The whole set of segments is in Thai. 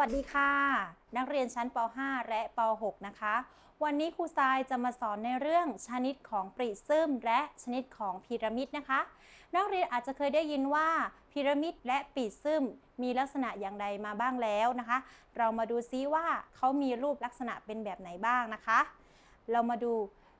วัสดีค่ะ นักเรียนชั้นป .5 และป .6 นะคะ วันนี้ครูทรายจะมาสอนในเรื่องชนิดของปริซึมและชนิดของพีระมิดนะคะ นักเรียนอาจจะเคยได้ยินว่าพีระมิดและปริซึมมีลักษณะอย่างใดมาบ้างแล้วนะคะ เรามาดูซิว่าเขามีรูปลักษณะเป็นแบบไหนบ้างนะคะ เรามาดู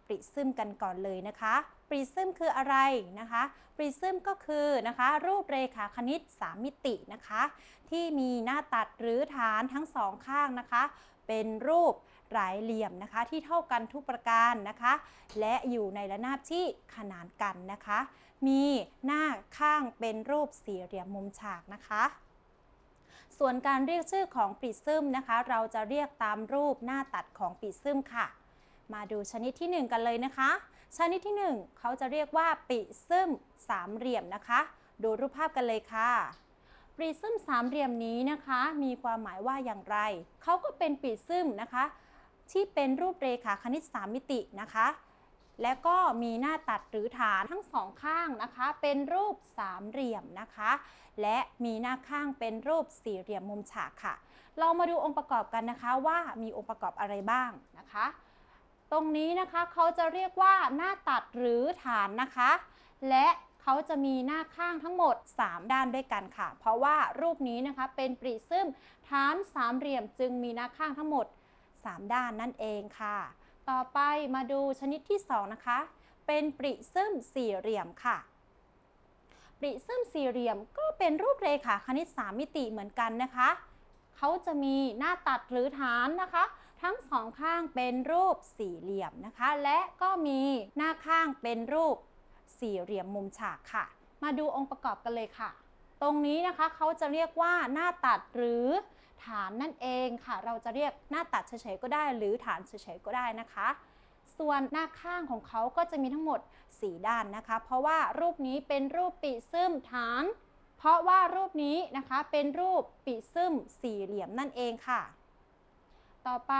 ปริซึมกันก่อนเลยนะคะ ริซึมคืออะไรนะคะปริซึมก็คือนะคะรูปเรขาคณิต 3 มิตินะคะ ที่มีหน้าตัดหรือฐานทั้งสองข้างนะคะ เป็นรูปหลายเหลี่ยมนะคะ ที่เท่ากันทุกประการนะคะ และอยู่ในระนาบที่ขนานกันนะคะ มีหน้าข้างเป็นรูปสี่เหลี่ยมมุมฉากนะคะส่วนการเรียกชื่อของปริซึมนะคะ เราจะเรียกตามรูปหน้าตัดของปริซึมค่ะ มาดูชนิดที่ 1 กันเลยนะคะ ชนิดที่ 1 เขาจะเรียกว่าปริซึมสามเหลี่ยมนะคะ ดูรูปภาพกันเลยค่ะปริซึมสามเหลี่ยมนี้นะคะ มีความหมายว่าอย่างไร เขาก็เป็นปริซึมนะคะ ที่เป็นรูปเรขาคณิต3มิตินะคะ และก็มีหน้าตัดหรือฐานทั้งสองข้างนะคะ เป็นรูปสามเหลี่ยมนะคะ และมีหน้าข้างเป็นรูปสี่เหลี่ยมมุมฉากค่ะ เรามาดูองค์ประกอบกันนะคะว่ามีองค์ประกอบอะไรบ้างนะคะ ตรงนี้นะคะเขาจะเรียกว่าหน้าตัดหรือฐานนะคะ และเขาจะมีหน้าข้างทั้งหมด 3 ด้านด้วยกันค่ะ เพราะว่ารูปนี้นะคะเป็นปริซึมฐานสามเหลี่ยมจึงมีหน้าข้างทั้งหมด 3 ด้านนั่นเองค่ะ ต่อไปมาดูชนิดที่ 2 นะคะ เป็นปริซึมสี่เหลี่ยมค่ะปริซึมสี่เหลี่ยมก็เป็นรูปเรขาคณิต 3 มิติเหมือนกันนะคะ เขาจะมีหน้าตัดหรือฐานนะคะ ทั้งสองข้างเป็นรูปสี่เหลี่ยมนะคะ และก็มีหน้าข้างเป็นรูปสี่เหลี่ยมมุมฉากค่ะ มาดูองค์ประกอบกันเลยค่ะ ตรงนี้นะคะเขาจะเรียกว่าหน้าตัดหรือฐานนั่นเองค่ะ เราจะเรียกหน้าตัดเฉยๆก็ได้ หรือฐานเฉยๆก็ได้นะคะ ส่วนหน้าข้างของเขาก็จะมีทั้งหมด 4 ด้านนะคะ เพราะว่ารูปนี้เป็นรูปปีซึมฐาน เพราะว่ารูปนี้นะคะเป็นรูปปีซึมสี่เหลี่ยมนั่นเองค่ะ ต่อไป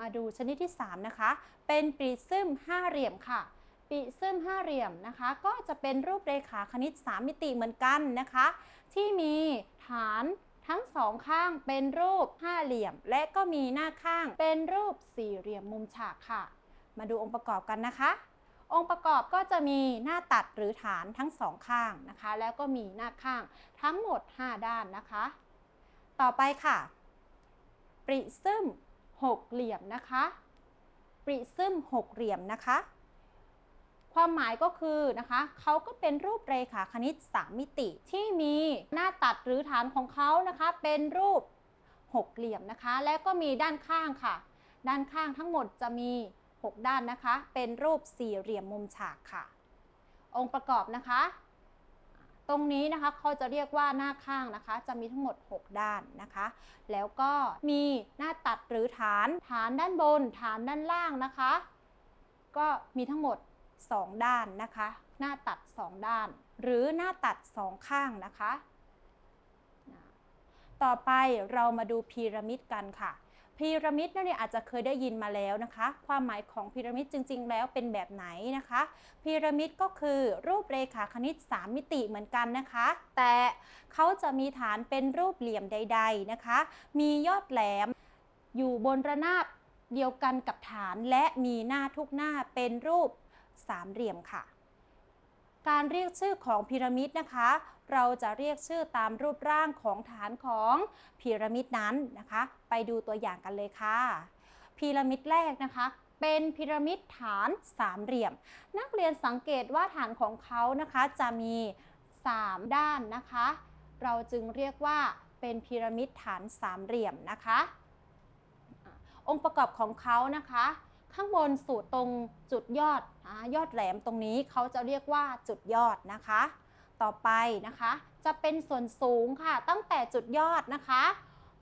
มาดูชนิดที่ 3 นะคะ เป็นปริซึมห้าเหลี่ยมค่ะปริซึมห้าเหลี่ยมนะคะ ก็จะเป็นรูปเรขาคณิต 3 มิติเหมือนกันนะคะ ที่มีฐานทั้งสองข้างเป็นรูปห้าเหลี่ยม และก็มีหน้าข้างเป็นรูปสี่เหลี่ยมมุมฉากค่ะ มาดูองค์ประกอบกันนะคะ องค์ประกอบก็จะมีหน้าตัดหรือฐานทั้งสองข้างนะคะ แล้วก็มีหน้าข้างทั้งหมด 5 ด้านนะคะ ต่อไปค่ะ ปริซึม หกเหลี่ยมนะคะปริซึมหกเหลี่ยมนะคะ ความหมายก็คือนะคะเขาก็เป็นรูปเรขาคณิต 3 มิติที่มีหน้าตัดหรือฐานของเขานะคะ เป็นรูปหกเหลี่ยมนะคะ และก็มีด้านข้างค่ะ ด้านข้างทั้งหมดจะมี 6 ด้านนะคะ เป็นรูปสี่เหลี่ยมมุมฉากค่ะ องค์ประกอบนะคะ ตรงนี้นะคะเขาจะเรียกว่าหน้าข้างนะคะ จะมีทั้งหมด 6 ด้านนะคะ แล้วก็มีหน้าตัดหรือฐาน ฐานด้านบน ฐานด้านล่างนะคะ ก็มีทั้งหมด 2 ด้านนะคะ หน้าตัด 2 ด้าน หรือหน้าตัด 2 ข้างนะคะ ต่อไปเรามาดูพีระมิดกันค่ะ พีระมิดนั่นเนี่ยอาจจะเคยได้ยินมาแล้วนะคะ ความหมายของพีระมิดจริง ๆ แล้วเป็นแบบไหนนะคะ พีระมิดก็คือรูปเรขาคณิต 3 มิติเหมือนกันนะคะ แต่เขาจะมีฐานเป็นรูปเหลี่ยมใด ๆนะคะ มียอดแหลมอยู่บนระนาบเดียวกันกับฐานและมีหน้าทุกหน้าเป็นรูปสามเหลี่ยมค่ะ การเรียกชื่อของพีระมิดนะคะ เราจะเรียกชื่อตามรูปร่างของฐานของพีระมิดนั้นนะคะ ไปดูตัวอย่างกันเลยค่ะ พีระมิดแรกนะคะเป็นพีระมิดฐานสามเหลี่ยม นักเรียนสังเกตว่าฐานของเขานะคะจะมี 3 ด้านนะคะ เราจึงเรียกว่าเป็นพีระมิดฐานสามเหลี่ยมนะคะ องค์ประกอบของเขานะคะ ข้างบนสู่ตรงจุดยอดอยอดแหลมตรงนี้เขาจะเรียกว่าจุดยอดนะคะ ต่อไปนะคะ จะเป็นส่วนสูงค่ะ ตั้งแต่จุดยอดนะคะ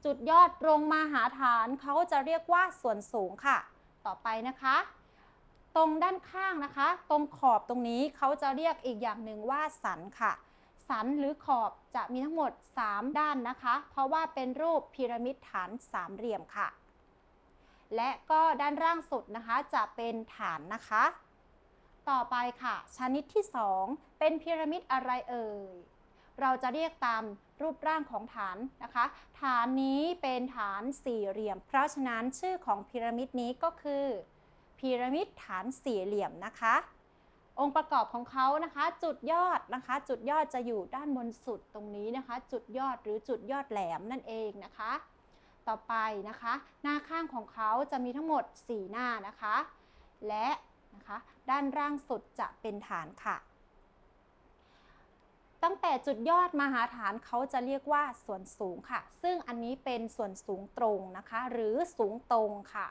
จุดยอดลงมาหาฐานเขาจะเรียกว่าส่วนสูงค่ะ ต่อไปนะคะ ตรงด้านข้างนะคะ ตรงขอบตรงนี้เขาจะเรียกอีกอย่างหนึ่งว่าสันค่ะ สันหรือขอบจะมีทั้งหมด 3 ด้านนะคะ เพราะว่าเป็นรูปพีระมิดฐานสามเหลี่ยมค่ะ และก็ด้านล่างสุดนะคะจะเป็นฐานนะคะ ต่อไปค่ะ ชนิดที่ 2 เป็นพีระมิดอะไรเอ่ย เราจะเรียกตามรูปร่างของฐานนะคะ ฐานนี้เป็นฐานสี่เหลี่ยม เพราะฉะนั้นชื่อของพีระมิดนี้ก็คือพีระมิดฐานสี่เหลี่ยมนะคะ องค์ประกอบของเขานะคะ จุดยอดนะคะ จุดยอดจะอยู่ด้านบนสุดตรงนี้นะคะ จุดยอดหรือจุดยอดแหลมนั่นเองนะคะ ต่อไปนะคะ หน้าข้างของเขาจะมีทั้งหมด 4 หน้านะคะ และ นะคะ ด้านล่างสุดจะเป็นฐานค่ะ ตั้งแต่จุดยอดมาหาฐานเขาจะเรียกว่าส่วนสูงค่ะ ซึ่งอันนี้เป็นส่วนสูงตรงนะคะ หรือสูงตรงค่ะ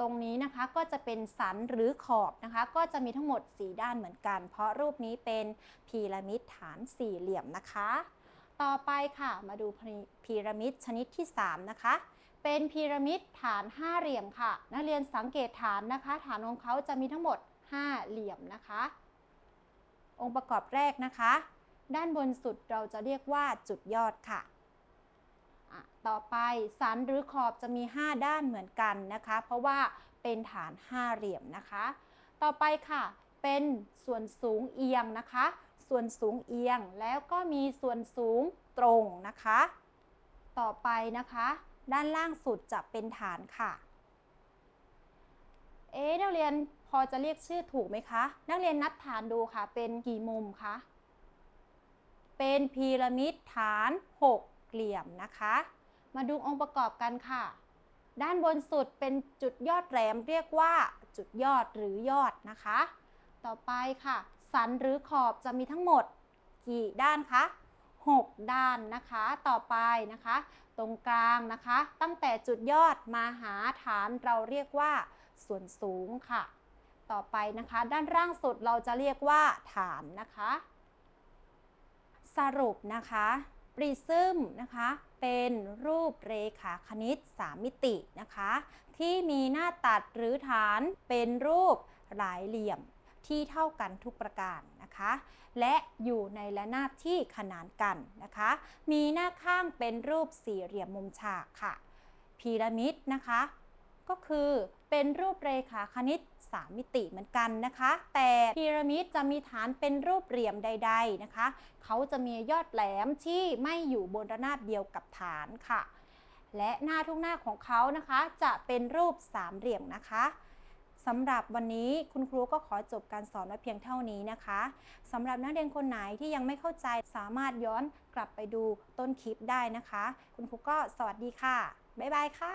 ตรงนี้นะคะก็จะเป็นสันหรือขอบนะคะ ก็จะมีทั้งหมด 4 ด้านเหมือนกัน เพราะรูปนี้เป็นพีระมิดฐานสี่เหลี่ยมนะคะ ต่อไปค่ะ มาดูพีระมิดชนิดที่ 3 นะคะ เป็นพีระมิดฐานห้าเหลี่ยมค่ะ นักเรียนสังเกตฐานนะคะ ฐานของเขาจะมีทั้งหมด 5 เหลี่ยมนะคะ องค์ประกอบแรกนะคะ ด้านบนสุดเราจะเรียกว่าจุดยอดค่ะะต่อไปสันหรือขอบจะมี 5 ด้านเหมือนกันนะคะ เพราะว่าเป็นฐานห้าเหลี่ยมนะคะ ต่อไปค่ะ เป็นส่วนสูงเอียงนะคะ ส่วนสูงเอียงแล้วก็มีส่วนสูงตรงนะคะ ต่อไปนะคะ ด้านล่างสุดจะเป็นฐานค่ะ เอ๊ะนักเรียนพอจะเรียกชื่อถูกไหมคะ นักเรียนนับฐานดูค่ะ เป็นกี่มุมคะ เป็นพีระมิดฐาน 6 เหลี่ยมนะคะ มาดูองค์ประกอบกันค่ะ ด้านบนสุดเป็นจุดยอดแหลมเรียกว่าจุดยอดหรือยอดนะคะ ต่อไปค่ะ สันหรือขอบจะมีทั้งหมดกี่ด้านคะ 6 ด้านนะคะต่อไปนะคะ ตรงกลางนะคะ ตั้งแต่จุดยอดมาหาฐานเราเรียกว่า ส่วนสูงค่ะ ต่อไปนะคะ ด้านล่างสุดเราจะเรียกว่า ฐานนะคะ สรุปนะคะปริซึมนะคะเป็นรูปเรขาคณิต 3 มิตินะคะ ที่มีหน้าตัดหรือฐานเป็นรูปหลายเหลี่ยม ที่เท่ากันทุกประการนะคะ และอยู่ในระนาบที่ขนานกันนะคะ มีหน้าข้างเป็นรูปสี่เหลี่ยมมุมฉากค่ะ พีระมิดนะคะ ก็คือเป็นรูปเรขาคณิต 3 มิติเหมือนกันนะคะ แต่พีระมิดจะมีฐานเป็นรูปเหลี่ยมใด ๆนะคะ เขาจะมียอดแหลมที่ไม่อยู่บนระนาบเดียวกับฐานค่ะ และหน้าทุกหน้าของเขานะคะจะเป็นรูปสามเหลี่ยมนะคะ สำหรับวันนี้คุณครูก็ขอจบการสอนไว้เพียงเท่านี้นะคะสำหรับนักเรียนคนไหนที่ยังไม่เข้าใจสามารถย้อนกลับไปดูต้นคลิปได้นะคะ คุณครูก็สวัสดีค่ะ บ๊ายบายค่ะ